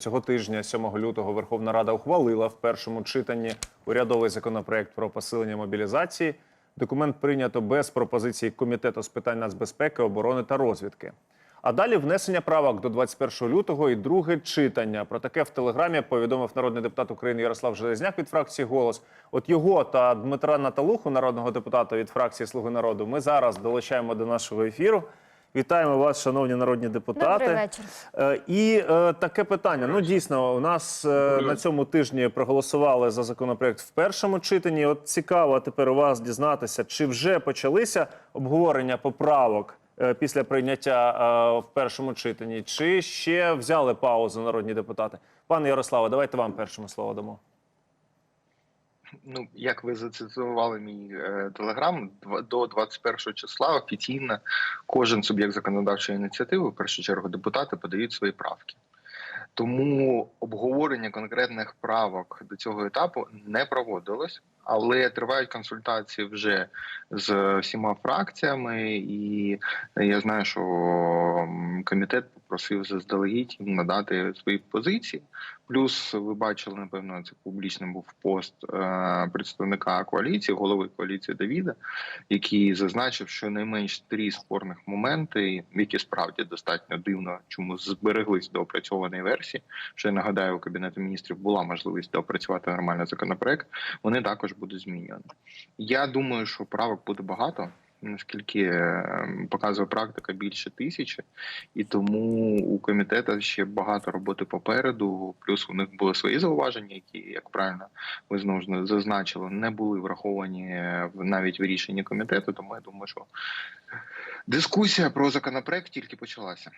Цього тижня, 7 лютого, Верховна Рада ухвалила в першому читанні урядовий законопроект про посилення мобілізації. Документ прийнято без пропозицій Комітету з питань нацбезпеки, оборони та розвідки. А далі внесення правок до 21 лютого і друге читання. Про таке в телеграмі повідомив народний депутат України Ярослав Железняк від фракції Голос. От його та Дмитра Наталуху, народного депутата від фракції Слуги народу, ми зараз долучаємо до нашого ефіру. Вітаємо вас, шановні народні депутати. Добрий вечір. Е, І е, таке питання. Ну дійсно, у нас е, на цьому тижні проголосували за законопроект в першому читанні. От цікаво тепер у вас дізнатися, чи вже почалися обговорення поправок е, після прийняття е, в першому читанні, чи ще взяли паузу народні депутати? Пане Ярославе, давайте вам першому слово дамо. Ну, як ви зацитували мій е, телеграм, до 21 числа офіційно кожен суб'єкт законодавчої ініціативи, в першу чергу депутати, подають свої правки. Тому обговорення конкретних правок до цього етапу не проводилось, але тривають консультації вже з всіма фракціями, і я знаю, що комітет попросив заздалегідь надати свої позиції. Плюс ви бачили, напевно, це публічним був пост е, представника коаліції, голови коаліції Давіда, який зазначив, що найменш три спорних моменти, які справді достатньо дивно, чому збереглись до опрацьованої версії. Що я нагадаю, у кабінету міністрів була можливість доопрацювати нормальний законопроект. Вони також будуть змінювані. Я думаю, що правок буде багато. Наскільки е, показує практика більше тисячі, і тому у комітету ще багато роботи попереду. Плюс у них були свої зауваження, які, як правильно ви знову зазначили, не були враховані в навіть в рішенні комітету. Тому я думаю, що дискусія про законопроект тільки почалася.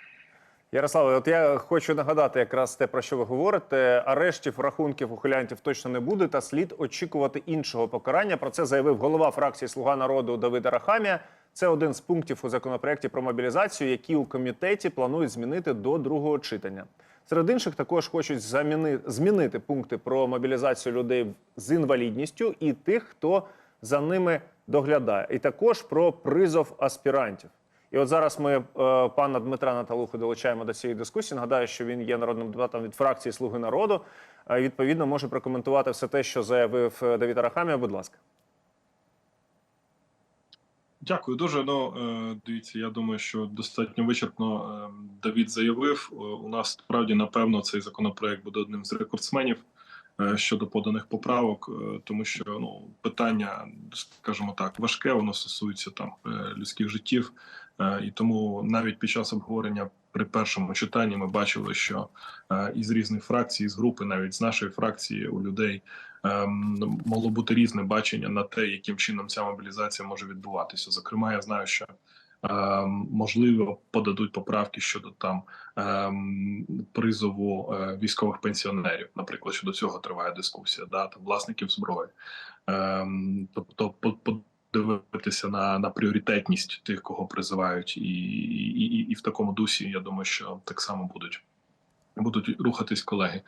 Ярославе, от я хочу нагадати якраз те, про що ви говорите. Арештів, рахунків ухилянтів точно не буде, та слід очікувати іншого покарання. Про це заявив голова фракції Слуга народу Давид Арахамія. Це один з пунктів у законопроекті про мобілізацію, які у комітеті планують змінити до другого читання. Серед інших також хочуть заміни, змінити пункти про мобілізацію людей з інвалідністю і тих, хто за ними доглядає, і також про призов аспірантів. І от зараз ми е, пана Дмитра Наталуху долучаємо до цієї дискусії. Нагадаю, що він є народним депутатом від фракції Слуги народу. Е, відповідно, може прокоментувати все те, що заявив е, Давід Арахамія. Будь ласка. Дякую дуже. Ну дивіться, я думаю, що достатньо вичерпно Давід заявив. У нас справді напевно цей законопроект буде одним з рекордсменів щодо поданих поправок, е, тому що ну питання, скажімо так, важке, воно стосується там е, людських життів, Е, і тому навіть під час обговорення при першому читанні ми бачили, що е, із різних фракцій, з групи, навіть з нашої фракції, у людей ем, могло бути різне бачення на те, яким чином ця мобілізація може відбуватися. Зокрема, я знаю, що можливо подадуть поправки щодо там ем, призову е, військових пенсіонерів. Наприклад, щодо цього триває дискусія, да там власників зброї. Ем, тобто, по- подивитися на, на пріоритетність тих, кого призивають, і, і, і в такому дусі я думаю, що так само будуть. Будуть рухатись колеги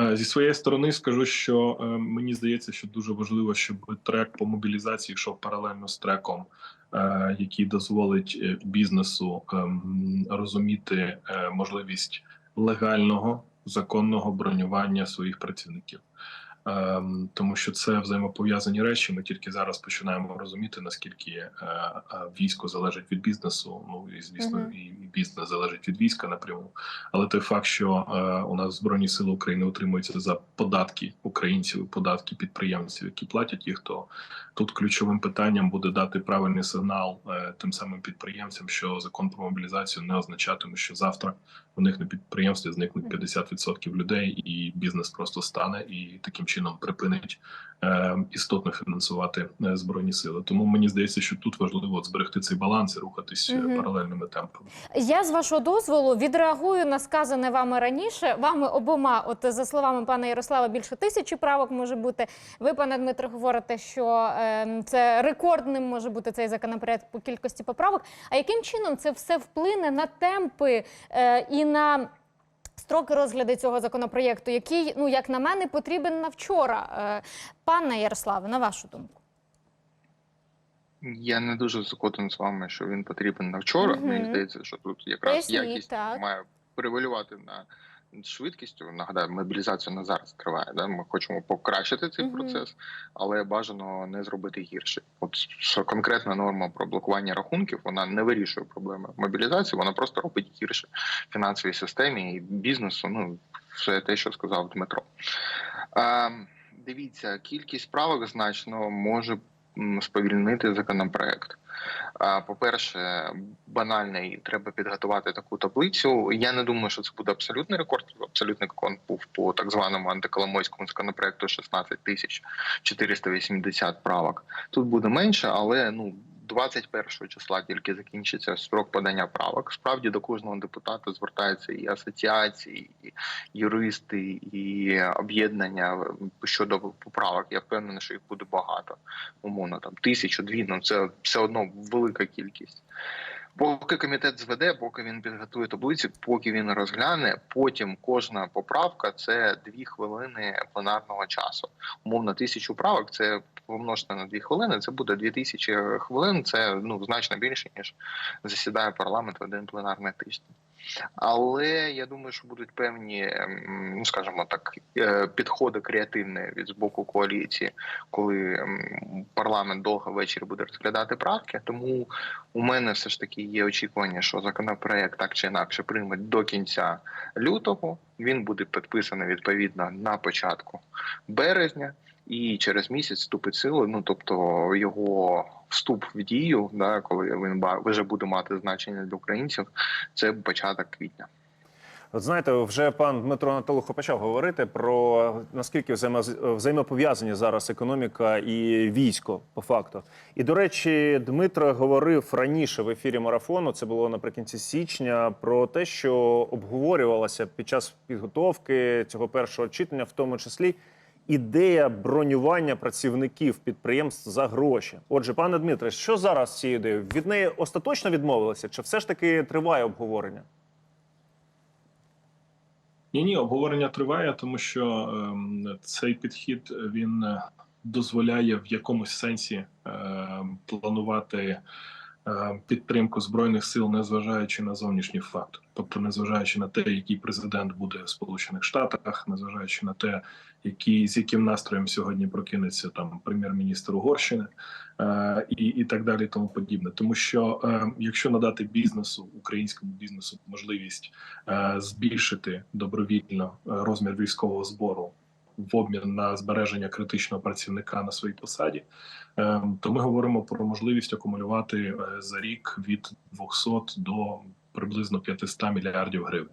Е, зі своєї сторони. Скажу, що е, мені здається, що дуже важливо, щоб трек по мобілізації йшов паралельно з треком, е, який дозволить бізнесу розуміти можливість легального законного бронювання своїх працівників. Ем, тому що це взаємопов'язані речі. Ми тільки зараз починаємо розуміти, наскільки е, е, військо залежить від бізнесу. Ну і звісно, Мгм. і і бізнес залежить від війська напряму. Але той факт, що е, у нас збройні сили України утримуються за податки українців, податки підприємців, які платять їх, то тут ключовим питанням буде дати правильний сигнал тим самим підприємцям, що закон про мобілізацію не означатиме, що завтра у них на підприємстві зникнуть 50% людей, і бізнес просто стане і таким чином припинить е, істотно фінансувати е, збройні сили. Тому мені здається, що тут важливо от зберегти цей баланс і рухатись Мгм. паралельними темпами. Я з вашого дозволу відреагую на сказане вами раніше. Вами обома, от за словами пана Ярослава, більше тисячі правок може бути. Ви, пане Дмитро, говорите, що е, це рекордним може бути цей законопроект по кількості поправок. А яким чином це все вплине на темпи е, і на строки розгляду цього законопроєкту, який, ну як на мене, потрібен на вчора? Е, пане Ярославе, на вашу думку? Я не дуже згоден з вами, що він потрібен на вчора. Угу. Мені здається, що тут якраз Пісні, якість так. має превалювати на швидкістю. Нагадаю, мобілізація на зараз триває. Да? Ми хочемо покращити цей Мгм. процес, але бажано не зробити гірше. От що конкретна норма про блокування рахунків вона не вирішує проблеми мобілізації, вона просто робить гірше фінансовій системі і бізнесу. Ну все те, що сказав Дмитро. А, дивіться, кількість правок значно може сповільнити законопроект. По-перше, банальний треба підготувати таку таблицю. Я не думаю, що це буде абсолютний рекорд. Абсолютний рекорд був по так званому антиколомойському законопроекту 16 тисяч 480 правок. Тут буде менше, але ну. 21 числа тільки закінчиться строк подання правок. Справді до кожного депутата звертаються і асоціації, і юристи, і об'єднання щодо поправок. Я впевнений, що їх буде багато. Умовно там тисячу, дві. Ну це все одно велика кількість. Поки комітет зведе, поки він підготує таблицю, поки він розгляне, потім кожна поправка це дві хвилини пленарного часу. Умовно, тисячу правок це помножте на дві хвилини. Це буде дві тисячі хвилин. Це ну значно більше ніж засідає парламент в один пленарний тиждень. Але я думаю, що будуть певні, ем, ну скажімо так, е, підходи креативні від з боку коаліції, коли ем, парламент довго ввечері буде розглядати правки. Тому у мене все ж таки є очікування, що законопроект так чи інакше приймуть до кінця лютого. Він буде підписаний відповідно на початку березня. І через місяць вступить силу. Ну тобто його вступ в дію, да, коли він вже буде мати значення для українців, це початок квітня. От знаєте, вже пан Дмитро Наталухо почав говорити про наскільки взаємо- взаємопов'язані зараз економіка і військо по факту. І до речі, Дмитро говорив раніше в ефірі марафону. Це було наприкінці січня. Про те, що обговорювалося під час підготовки цього першого читання, в тому числі. Ідея бронювання працівників підприємств за гроші. Отже, пане Дмитре, що зараз з цією ідеєю? Від неї остаточно відмовилися, чи все ж таки триває обговорення? Ні, ні, обговорення триває, тому що ем, цей підхід він е, дозволяє в якомусь сенсі ем, планувати е, підтримку збройних сил, незважаючи на зовнішні фактори, тобто незважаючи на те, який президент буде в Сполучених Штатах, незважаючи на те, який з яким настроєм сьогодні прокинеться там прем'єр-міністр Угорщини е, і, і так далі, тому подібне. Тому що е, якщо надати бізнесу, українському бізнесу можливість е, збільшити добровільно е, розмір військового збору в обмін на збереження критичного працівника на своїй посаді, е, то ми говоримо про можливість акумулювати е, за рік від 200 до приблизно 500 мільярдів гривень.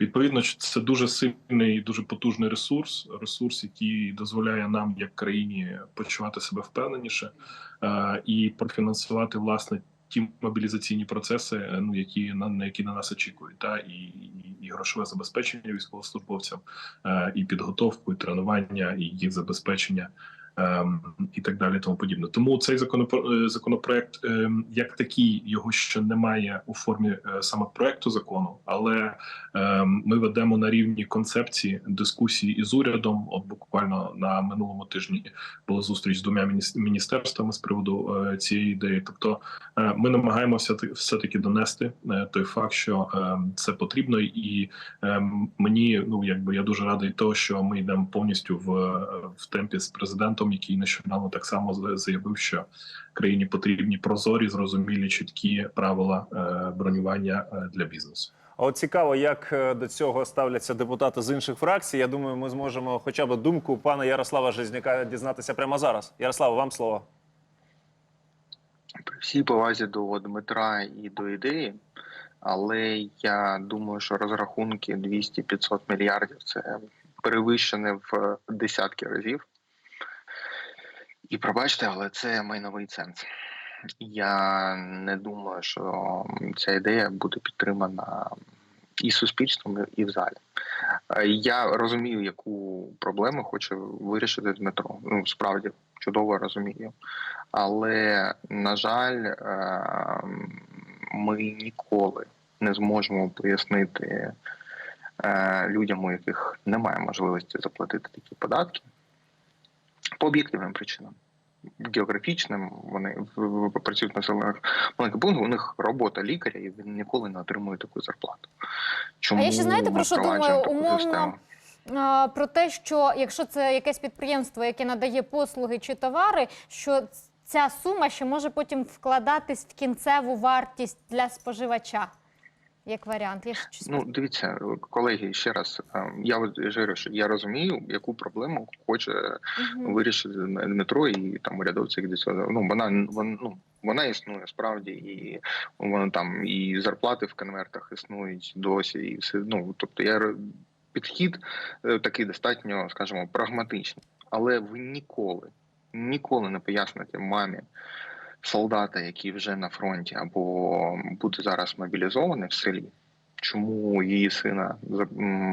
Відповідно, це дуже сильний, і дуже потужний ресурс, ресурс, який дозволяє нам, як країні, почувати себе впевненіше е, і профінансувати власне ті мобілізаційні процеси, е, ну які на, які на нас очікують, та і, і, і грошове забезпечення військовослужбовцям, е, і підготовку, і тренування, і їх забезпечення. ем, І так далі, тому подібне. Тому цей е, законопроект, ем, як такий, його ще немає у формі е, саме проекту закону, але ем, ми ведемо на рівні концепції дискусії із урядом. От буквально на минулому тижні була зустріч з двома мініс- міністерствами з приводу е, цієї ідеї. Тобто, е, ми намагаємося ти- все-таки донести е, той факт, що це потрібно, і мені ну якби я дуже радий того, що ми йдемо повністю в, в темпі з президентом, який нещодавно так само за- заявив, що країні потрібні прозорі, зрозумілі, чіткі правила бронювання для бізнесу. А от цікаво, як е, до цього ставляться депутати з інших фракцій. Я думаю, ми зможемо хоча б думку пана Ярослава Жизняка дізнатися прямо зараз. Ярослав, вам слово. При всій повазі до Дмитра і до ідеї, але я думаю, що розрахунки 200-500 мільярдів це перевищене в десятки разів. І пробачте, але це майновий ценз. Я не думаю, що ця ідея буде підтримана і суспільством, і в залі. Е, Я розумію, яку проблему хоче вирішити Дмитро. Ну справді чудово розумію. Але на жаль, е, ми ніколи не зможемо пояснити е, людям, у яких немає можливості заплатити такі податки по об'єктивним причинам. Географічним. Вони в- працюють на населених маленьких пунктах. У них робота лікаря, і він ніколи не отримує таку зарплату. Чому А я ще знаєте, про що думаю? Умовно, систему? Про те, що якщо це якесь підприємство, яке надає послуги чи товари, що ця сума ще може потім вкладатись в кінцеву вартість для споживача, як варіант. Ж щось Ну, дивіться, колеги, ще раз, е, я от що я розумію, яку проблему хоче Мгм. вирішити Дмитро і там урядовці до цього. Ну вона вона, ну, вона існує справді, і вона там і зарплати в конвертах існують досі, і все. Ну тобто я підхід е, такий достатньо, скажімо, прагматичний. Але ви ніколи, ніколи не поясните мамі. Солдата, який вже на фронті або буде зараз мобілізований в селі, чому її сина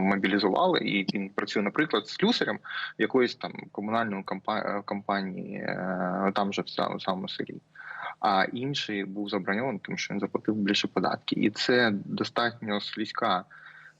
мобілізували, і він працює, наприклад, з слюсарем якоїсь там комунальної е, компанії е, там же в самому селі. А інший був заброньований, тому що він заплатив більше податки. І це достатньо слизька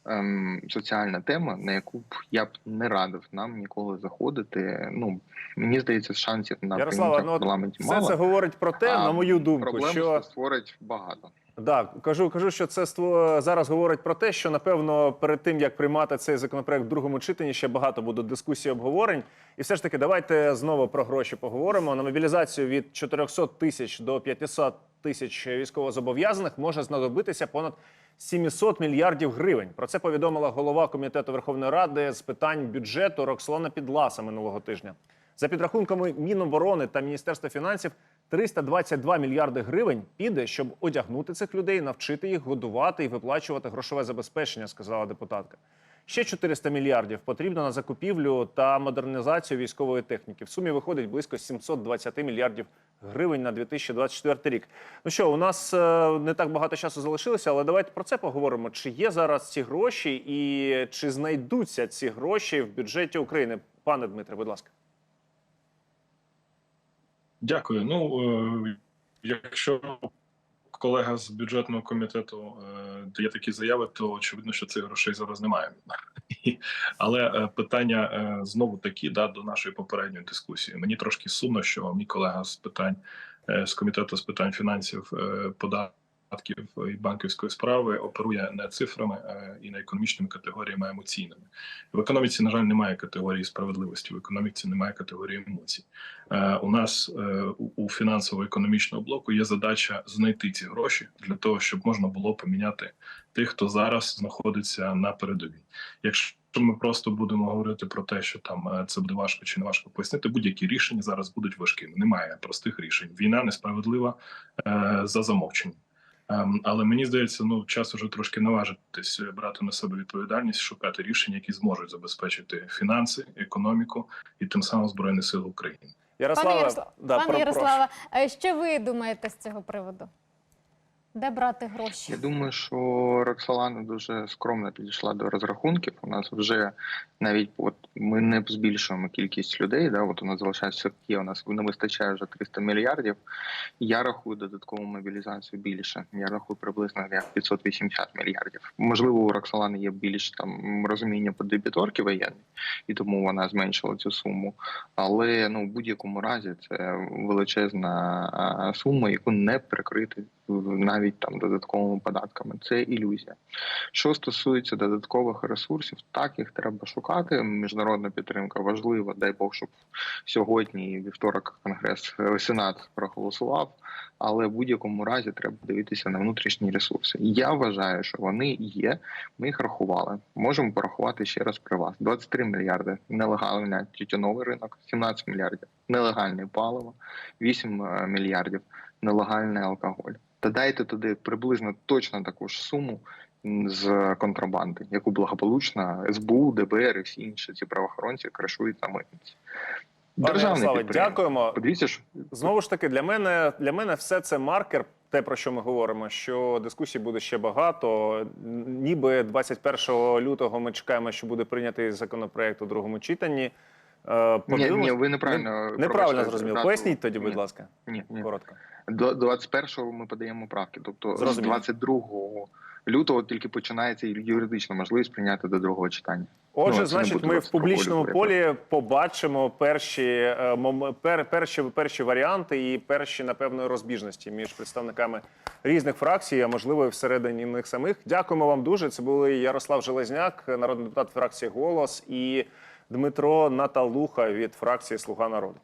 ем, соціальна тема, на яку б я б не радив нам ніколи заходити. Ну мені здається, шансів на Ярослава, ну в парламенті все мало. це говорить про те, А на мою думку, Проблем що створить багато. Да, кажу, кажу, що це ство- зараз говорить про те, що напевно перед тим як приймати цей законопроект в другому читанні, ще багато буде дискусій, обговорень. І все ж таки, давайте знову про гроші поговоримо. На мобілізацію від 400 тисяч до 500 тисяч військовозобов'язаних може знадобитися понад 700 мільярдів гривень. Про це повідомила голова комітету Верховної Ради з питань бюджету Роксолана Підласа минулого тижня. За підрахунками Міноборони та Міністерства фінансів, 322 мільярди гривень піде, щоб одягнути цих людей, навчити їх годувати і виплачувати грошове забезпечення, сказала депутатка. Ще 400 мільярдів потрібно на закупівлю та модернізацію військової техніки. В сумі виходить близько 720 мільярдів гривень на 2024 рік. Ну що, у нас е, не так багато часу залишилося, але давайте про це поговоримо. Чи є зараз ці гроші, і чи знайдуться ці гроші в бюджеті України? Пане Дмитре, будь ласка. Дякую. Ну е, якщо колега з бюджетного комітету е, дає такі заяви, то очевидно, що цих грошей зараз немає. Але е, питання е, знову такі да до нашої попередньої дискусії. Мені трошки сумно, що мій колега з питань з комітету з питань фінансів е, податків і банківської справи оперує не цифрами е, і не економічними категоріями а емоційними. В економіці, на жаль, немає категорії справедливості. В економіці немає категорії емоцій. Е, У нас е, у- фінансово-економічного блоку є задача знайти ці гроші для того, щоб можна було поміняти тих, хто зараз знаходиться на передовій. Якщо ми просто будемо говорити про те, що там е, це буде важко чи не важко пояснити, будь-які рішення зараз будуть важкими. Немає простих рішень. Війна несправедлива е, за замовченням. Ем, Але мені здається, ну час уже трошки наважитись е, брати на себе відповідальність, шукати рішення, які зможуть забезпечити фінанси, економіку і тим самим збройні сили України. Ярослава, Пане, Ярослав, да, пане про- Ярославе, а що ви думаєте з цього приводу? Де брати гроші? Я думаю, що Роксолана дуже скромно підійшла до розрахунків. У нас вже навіть от ми не збільшуємо кількість людей. Да, от у нас залишається є. У нас не вистачає вже 300 мільярдів. Я рахую додаткову мобілізацію більше. Я рахую приблизно як 580 мільярдів. Можливо, у Роксолани є більш там розуміння по дебіторки воєнної, і тому вона зменшила цю суму. Але ну в будь-якому разі це величезна сума, яку не прикрити навіть там додатковими податками. Це ілюзія. Що стосується додаткових ресурсів, так їх треба шукати. Міжнародна підтримка важлива. Дай Бог, щоб сьогодні вівторок конгрес е, сенат проголосував. Але в будь-якому разі треба дивитися на внутрішні ресурси. Я вважаю, що вони є. Ми їх рахували. Можемо порахувати ще раз при вас: 23 мільярди нелегальний тютюновий ринок, 17 мільярдів нелегальне паливо, 8 е, мільярдів нелегальний алкоголь. Додайте туди приблизно точно таку ж суму з контрабанди, яку благополучно СБУ, ДБР і всі інші ці правоохоронці кришують на митниці. Державне дякуємо. Подивіться, що Знову ж таки, для мене для мене все це маркер, те про що ми говоримо. Що дискусій буде ще багато. Ніби 21 лютого ми чекаємо, що буде прийнятий законопроект у другому читанні. Е, ні, ні, ви неправильно Неправильно пробачте, зрозумів. дату. Поясніть тоді, будь Ні, ласка, Ні, ні. коротко. До 21-го ми подаємо правки. Тобто з 22-го лютого тільки починається юридична можливість прийняти до другого читання. Отже, Ну, значить, ми в публічному полі побачимо перші, е, пер, перші, перші варіанти і перші, напевно, розбіжності між представниками різних фракцій, а можливо, і всередині них самих. Дякуємо вам дуже. Це були Ярослав Железняк, народний депутат фракції Голос, і Дмитро Наталуха від фракції Слуга народу.